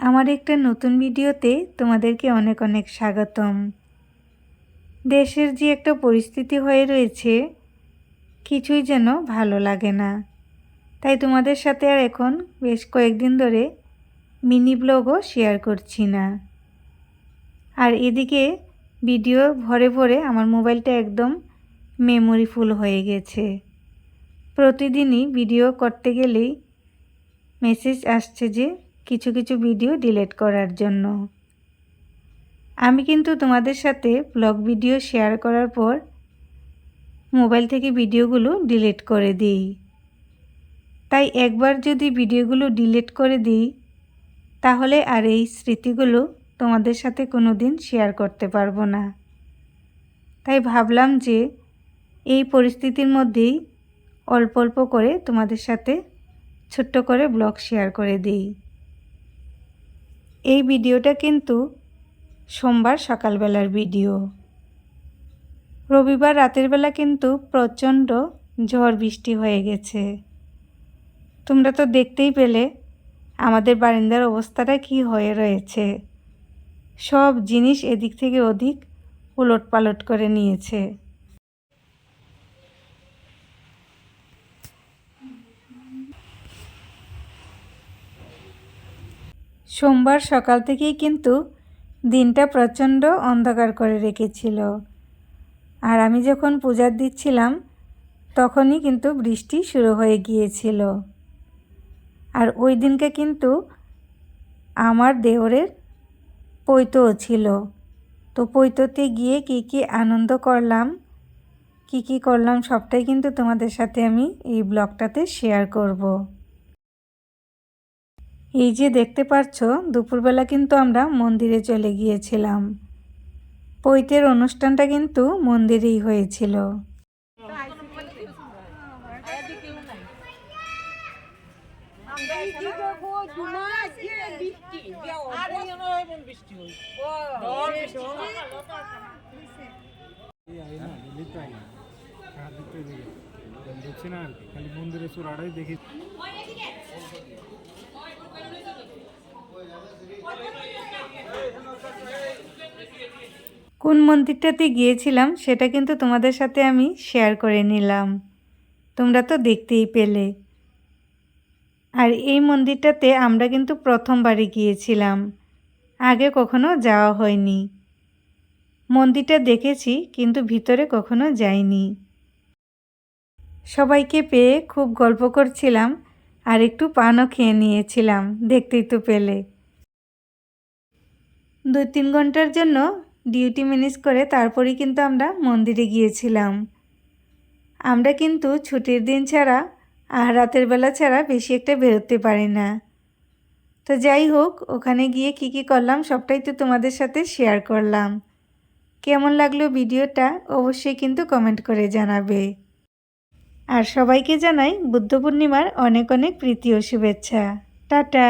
আমার একটা নতুন ভিডিওতে তোমাদেরকে অনেক অনেক স্বাগতম। দেশের যে একটা পরিস্থিতি হয়ে রয়েছে, কিছুই যেন ভালো লাগে না। তাই তোমাদের সাথে আর এখন বেশ কয়েকদিন ধরে মিনি ব্লগও শেয়ার করছি না। আর এদিকে ভিডিও ভরে ভরে আমার মোবাইলটা একদম মেমোরি ফুল হয়ে গেছে। প্রতিদিনই ভিডিও করতে গেলেই মেসেজ আসছে যে কিছু কিছু ভিডিও ডিলেট করার জন্য। আমি কিন্তু তোমাদের সাথে ব্লগ ভিডিও শেয়ার করার পর মোবাইল থেকে ভিডিওগুলো ডিলিট করে দিই। তাই একবার যদি ভিডিওগুলো ডিলিট করে দিই, তাহলে আর এই স্মৃতিগুলো তোমাদের সাথে কোনো দিন শেয়ার করতে পারব না। তাই ভাবলাম যে এই পরিস্থিতির মধ্যেই অল্প অল্প করে তোমাদের সাথে ছোট্ট করে ব্লগ শেয়ার করে দিই। এই ভিডিওটা কিন্তু সোমবার সকালবেলার ভিডিও। রবিবার রাতের বেলা কিন্তু প্রচণ্ড ঝড় বৃষ্টি হয়ে গেছে। তোমরা তো দেখতেই পেলে আমাদের বারিন্দার অবস্থাটা কি হয়ে রয়েছে। সব জিনিস এদিক থেকে ওদিক উলট পালট করে নিয়েছে। সোমবার সকাল থেকেই কিন্তু দিনটা প্রচণ্ড অন্ধকার করে রেখেছিল। আর আমি যখন পূজার দিচ্ছিলাম, তখনই কিন্তু বৃষ্টি শুরু হয়ে গিয়েছিল। আর ওই দিনকে কিন্তু আমার দেওরের পৈতও ছিল। তো পৈততে গিয়ে কি কি আনন্দ করলাম, কি কি করলাম সবটাই কিন্তু তোমাদের সাথে আমি এই ব্লগটাতে শেয়ার করব। এই যে দেখতে পাচ্ছ, দুপুরবেলা কিন্তু আমরা মন্দিরে চলে গিয়েছিলাম। পৈতের অনুষ্ঠানটা কিন্তু মন্দিরেই হয়েছিল। কি খালি মন্দিরে চূড়াটাই দেখি। কোন মন্দিরটাতে গিয়েছিলাম সেটা কিন্তু তোমাদের সাথে আমি শেয়ার করে নিলাম। তোমরা তো দেখতেই পেলে। আর এই মন্দিরটাতে আমরা কিন্তু প্রথমবারই গিয়েছিলাম। আগে কখনো যাওয়া হয়নি। মন্দিরটা দেখেছি, কিন্তু ভিতরে কখনো যাইনি। সবাইকে পেয়ে খুব গল্প করছিলাম। আর একটু পানও খেয়ে নিয়েছিলাম, দেখতেই তো পেলে। দুই তিন ঘণ্টার জন্য ডিউটি ম্যানেজ করে তারপরেই কিন্তু আমরা মন্দিরে গিয়েছিলাম। আমরা কিন্তু ছুটির দিন ছাড়া আর রাতের বেলা ছাড়া বেশি একটা বেরোতে পারি না। তো যাই হোক, ওখানে গিয়ে কি কি করলাম সবটাই তো তোমাদের সাথে শেয়ার করলাম। কেমন লাগল ভিডিওটা অবশ্যই কিন্তু কমেন্ট করে জানাবে। আর সবাইকে জানাই বুদ্ধ পূর্ণিমার অনেক অনেক প্রীতি ও শুভেচ্ছা। টাটা।